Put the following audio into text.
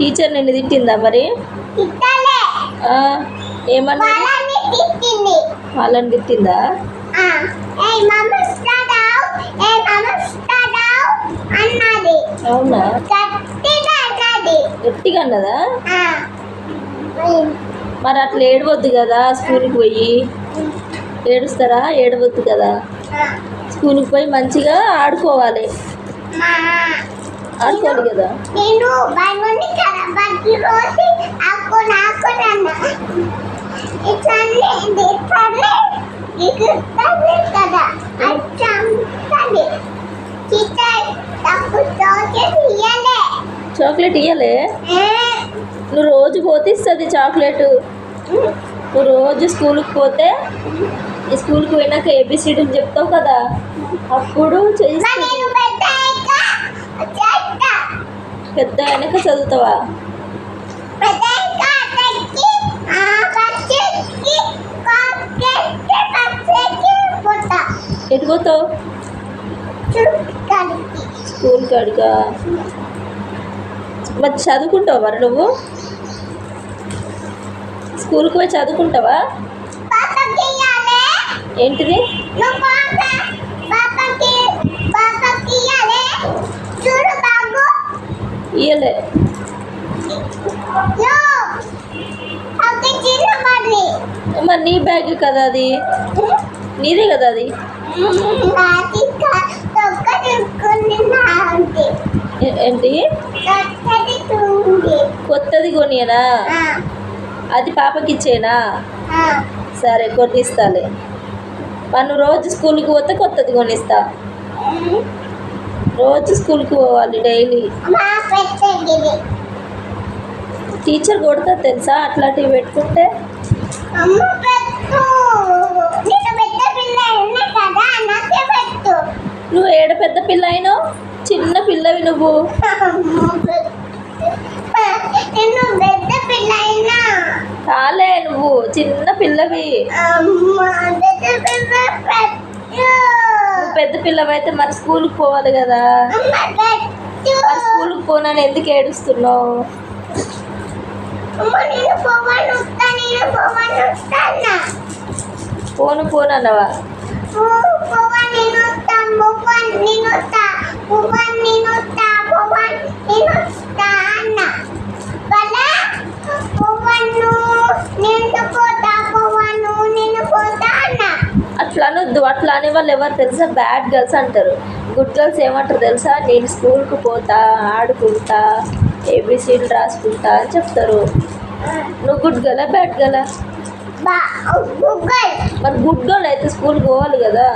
Teacher నిన్ను తిట్టిందా మరి? ఏమన్నా వాళ్ళని తిట్టింది. అవునా? గట్టిగా అన్నది. మరి అట్లా ఏడవద్దు కదా స్కూల్కి పోయి. ఏడుస్తారా? ఏడవద్దు కదా. స్కూల్కి పోయి మంచిగా ఆడుకోవాలి. కదా. నేను ఇట్లనే ఇట్లనే తప్పు చాక్లెట్ ఇయ్యలే. నువ్వు రోజు పోతే ఇస్తుంది చాక్లెట్. నువ్వు రోజు స్కూల్కి పోతే స్కూల్కి పోయినాక ఏబిసిడీలు చెప్తావు కదా. అప్పుడు మరి చేయిస్తుంది నేను పెద్ద అయ్యాక చేస్తా పెద్ద అయినాక చదువుతావా? ఎటు పోతావు? స్కూల్ కాడిగా మరి చదువుకుంటావా మరి నువ్వు? స్కూల్కి పోయి చదువుకుంటావా? ఏంటిది నువ్వు పాప పాపకి పాపకి ఇయ్యాలే చూడు బాబు ఇయ్యలే. మరి నీ బ్యాగ్ కదా అది? నీదే కదా అది? ఏంటి? కొత్తది కొనియనా? అది పాపకి ఇచ్చేనా సరే కొనిస్తాలే. మనం రోజు స్కూల్కి పోతే కొత్తది కొనిస్తా. రోజు స్కూల్కి పోవాలి డైలీ. టీచర్ కొడతా తెలుసా అట్లాంటివి పెట్టుకుంటే? నువ్వు ఏడ పెద్ద పిల్ల అయినావు? చిన్న పిల్లవి నువ్వు. అయినా. కాలే నువ్వు చిన్న పిల్లవి. అమ్మ పెద్ద పిల్ల పెట్టు నువ్వు పెద్ద పిల్లవైతే మరి స్కూల్కి పోవాలి కదా. మరి స్కూల్కి పోనని ఎందుకు ఏడుస్తున్నావు? పోను పోను నేను నేను పోవాను నేను వస్తా పోవాను నేను వస్తా అన్న కదా పోవాను నేను పోతా పోవాను నేను పోతా అన్న అనొద్దు అట్లా అనే వాళ్ళు ఎవరు తెలుసా? బ్యాడ్ గర్ల్స్ అంటారు. గుడ్ గర్ల్స్ ఏమంటారు తెలుసా? నేను స్కూల్కి పోతా ఆడుకుంటా ఏబిసిడీలు రాసుకుంటా అని చెప్తారు. నువ్వు గుడ్ గల బ్యాడ్ గల గూగుల్ మరి గుడ్ గర్ల్ అయితే స్కూల్కి పోవాలి కదా?